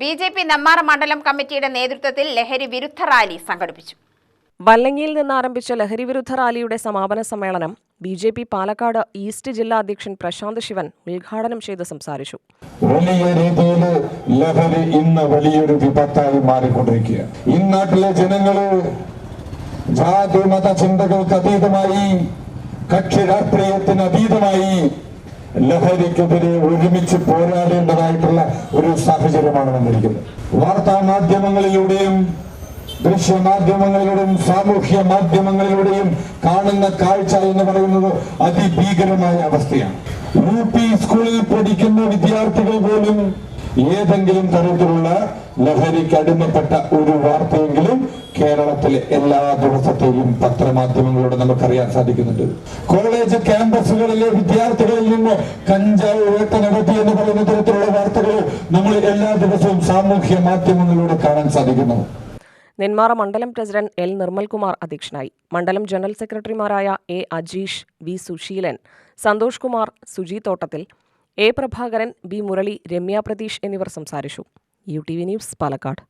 B J P Nemmara മണ്ഡലം കമ്മിറ്റിയുടെ നേതൃത്വത്തിൽ ലഹരി വിരുദ്ധ റാലി സംഘടിപ്പിച്ചു. വല്ലങ്ങിയിൽ നിന്ന് ആരംഭിച്ച ലഹരി വിരുദ്ധ റാലിയുടെ സമാപന സമ്മേളനം B J P Palakkad east ജില്ലാ അധ്യക്ഷൻ പ്രശാന്ത് ശിവൻ ഉദ്ഘാടനം ചെയ്ത് സംസാരിച്ചു. വലിയ രീതിയിൽ ലഹരി ഇന്ന് വലിയൊരു വിപത്തായി മാറിക്കൊണ്ടിരിക്കുക ഈ നാട്ടിലെ ജനങ്ങൾ ജാതി മത ചിന്തകൾക്ക് അതീതമായി കക്ഷി രാഷ്ട്രീയത്തിന് അതീതമായി ലഹരിക്കെതിരെ ഒരുമിച്ച് പോരാടേണ്ടതായിട്ടുള്ള ഒരു സാഹചര്യമാണ് വന്നിരിക്കുന്നത്. വാർത്താ മാധ്യമങ്ങളിലൂടെയും ദൃശ്യമാധ്യമങ്ങളിലൂടെയും സാമൂഹ്യ മാധ്യമങ്ങളിലൂടെയും കാണുന്ന കാഴ്ച എന്ന് പറയുന്നത് അതിഭീകരമായ അവസ്ഥയാണ്. യു പി സ്കൂളിൽ പഠിക്കുന്ന വിദ്യാർത്ഥികൾ പോലും ഏതെങ്കിലും തരത്തിലുള്ള ലഹരിക്ക് അടിമപ്പെട്ട ഒരു വാർത്തയെങ്കിലും കേരളത്തിലെ എല്ലാ ദിവസത്തെയും പത്രമാധ്യമങ്ങളിലൂടെ നമുക്കറിയാൻ സാധിക്കുന്നുണ്ട്. കോളേജ് ക്യാമ്പസുകളിലെ വിദ്യാർത്ഥികളിൽ നിന്ന് കഞ്ചാവ് വേട്ട നടത്തി എന്ന് പറയുന്ന തരത്തിലുള്ള സാമൂഹ്യ മാധ്യമങ്ങളിലൂടെ കാണാൻ സാധിക്കുന്നു. നെന്മാറ മണ്ഡലം പ്രസിഡന്റ് എൽ നിർമ്മൽകുമാർ അധ്യക്ഷനായി. മണ്ഡലം ജനറൽ സെക്രട്ടറിമാരായ A Ajeesh V Susheelan Santhosh Kumar Suji Thottathil A Prabhakaran B Murali Ramya Pratheesh എന്നിവർ സംസാരിച്ചു. U T V news Palakkad.